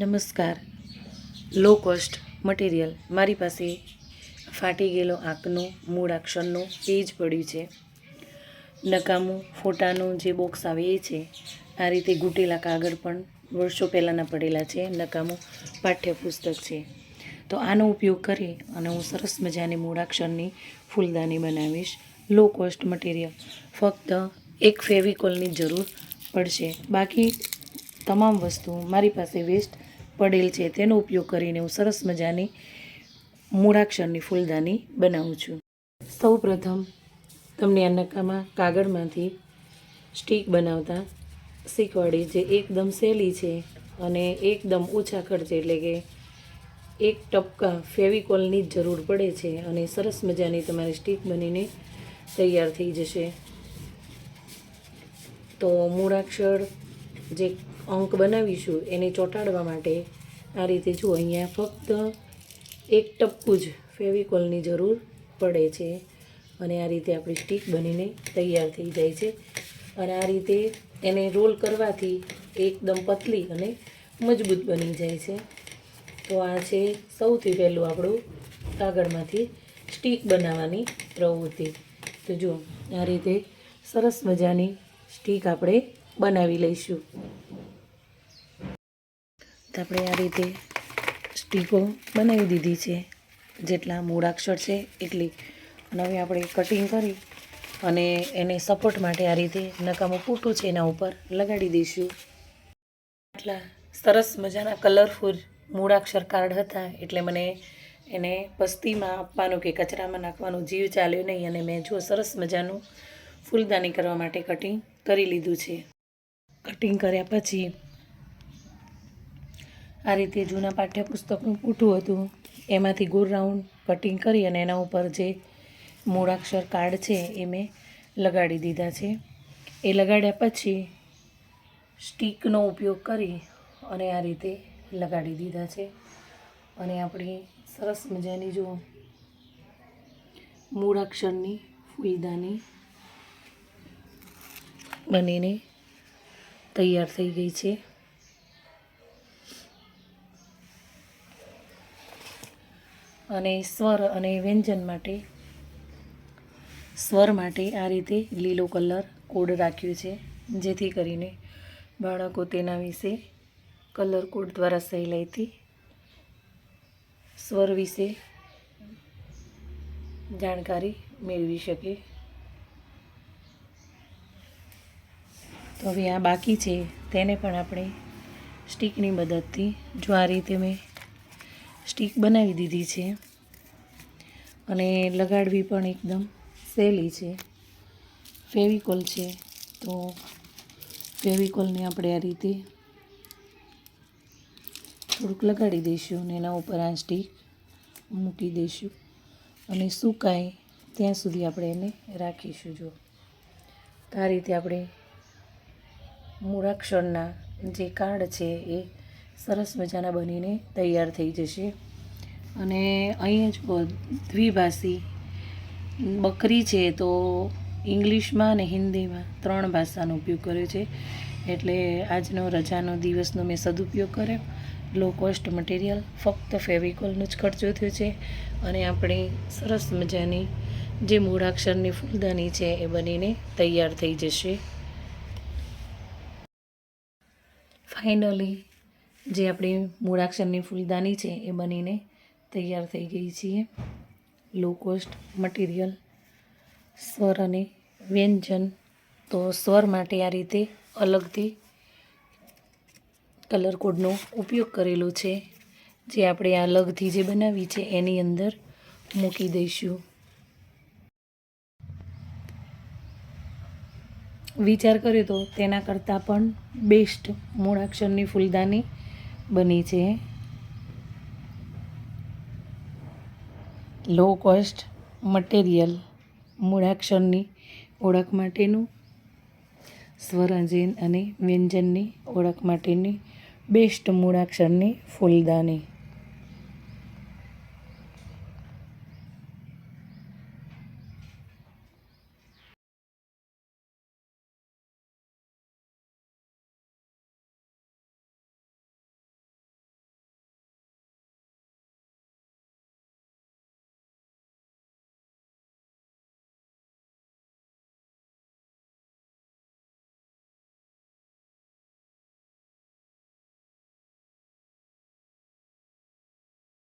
નમસ્કાર. Low cost material મારી પાસે ફાટી ગયેલો આંકનું મૂળ અક્ષરનું પેજ પડ્યું છે. નકામું ફોટાનું જે બોક્સ આવે એ છે. આ રીતે ઘૂંટેલા કાગળ પણ વર્ષો પહેલાંના પડેલા છે. નકામું પાઠ્યપુસ્તક છે. તો આનો ઉપયોગ કરી અને હું સરસ મજાની મૂળાક્ષરની ફૂલદાની બનાવીશ. લો કોસ્ટ મટીરિયલ ફક્ત એક ફેવિકોલની જરૂર પડશે. બાકી તમામ વસ્તુ મારી પાસે વેસ્ટ પડેલ છે. તેનો ઉપયોગ કરીને હું સરસ મજાની મૂળાક્ષરની ફૂલદાની બનાવું છું. સૌ પ્રથમ તમને આ નકામાં કાગળમાંથી સ્ટીક બનાવતા શીખવાડી જે એકદમ સહેલી છે અને એકદમ ઓછા ખર્ચે એટલે કે એક ટપકા ફેવિકોલની જ જરૂર પડે છે અને સરસ મજાની તમારી સ્ટીક બનીને તૈયાર થઈ જશે. તો મૂળાક્ષર જે અંક બનાવીશું એને ચોંટાડવા માટે. આ રીતે જુઓ અહીંયા ફક્ત એક ટપકું જ ફેવિકોલની જરૂર પડે છે અને આ રીતે આપણી સ્ટીક બનીને તૈયાર થઈ જાય છે. અને આ રીતે એને રોલ કરવાથી એકદમ પતલી અને મજબૂત બની જાય છે. તો આ છે સૌથી પહેલું આપણું કાગળમાંથી સ્ટીક બનાવવાની પ્રવૃત્તિ. તો જુઓ આ રીતે સરસ મજાની સ્ટીક આપણે બનાવી લઈશું. તો આપણે આ રીતે સ્ટીકો બનાવી દીધી છે. જેટલા મૂળાક્ષર છે એટલી. અને હવે આપણે કટિંગ કરી અને એને સપોર્ટ માટે આ રીતે નકામું પૂટું છે એના ઉપર લગાડી દઈશું. આટલા સરસ મજાના કલરફુલ મૂળાક્ષર કાર્ડ હતા. એટલે મને એને પસ્તીમાં આપવાનું કે કચરામાં નાખવાનું જીવ ચાલ્યો નહીં અને મેં જો સરસ મજાનું ફૂલદાની કરવા માટે કટિંગ કરી લીધું છે. કટિંગ કર્યા પછી આ રીતે જૂના પાઠ્યપુસ્તકનું પૂઠું હતું. એમાંથી ગોળ રાઉન્ડ કટિંગ કરી અને એના ઉપર જે મૂળાક્ષર કાર્ડ છે એ મેં લગાડી દીધા છે. એ લગાડ્યા પછી સ્ટીકનો ઉપયોગ કરી અને આ રીતે લગાડી દીધા છે. અને આપણી સરસ મજાની જો મૂળાક્ષરની ફૂલદાની બનીને તૈયાર થઈ ગઈ છે. અને સ્વર અને વ્યંજન માટે, સ્વર માટે આ રીતે લીલો કલર કોડ રાખ્યો છે, જેથી કરીને બાળકો તેના વિશે કલર કોડ દ્વારા સહેલાઈથી સ્વર વિશે જાણકારી મેળવી શકે. તો હવે આ બાકી છે, તેને પણ આપણે સ્ટીકની મદદથી જો આ રીતે મેં સ્ટીક બનાવી દીધી છે. અને લગાડવી પણ એકદમ સહેલી છે. ફેવિકોલ છે. તો ફેવિકોલને આપણે આ રીતે થોડુંક લગાડી દઈશું અને એના ઉપર આ સ્ટીક મૂકી દઈશું. અને સુકાય ત્યાં સુધી આપણે એને રાખીશું. જો તો આ રીતે આપણે મૂળાક્ષરના જે કાર્ડ છે એ સરસ મજાના બનીને તૈયાર થઈ જશે. અને અહીં જ દ્વિભાષી, બકરી છે તો ઇંગ્લિશમાં અને હિન્દીમાં ત્રણ ભાષાનો ઉપયોગ કર્યો છે. એટલે આજનો રજાનો દિવસનો મેં સદુપયોગ કર્યો. લો કોસ્ટ મટીરિયલ ફક્ત ફેવિકોલનો જ ખર્ચો થયો છે. અને આપણી સરસ મજાની જે મૂળાક્ષરની ફૂલદાની છે એ બનીને તૈયાર થઈ જશે. ફાઇનલી જે આપણી મૂળાક્ષરની ફૂલદાની છે એ બનીને તૈયાર થઈ ગઈ છીએ. લો કોસ્ટ મટીરિયલ સ્વર અને વ્યંજન. તો સ્વર માટે આ રીતે અલગથી કલર કોડનો ઉપયોગ કરેલો છે. જે આપણે આ અલગથી જે બનાવી છે એની અંદર મૂકી દઈશું. વિચાર કર્યો તો તેના કરતાં પણ બેસ્ટ મૂળાક્ષરની ફૂલદાની બની છે. લો કોસ્ટ મટીરિયલ મૂળાક્ષરની ઓળખ માટેનું, સ્વરંજન અને વ્યંજનની ઓળખ માટેની બેસ્ટ મૂળાક્ષરની ફૂલદાની.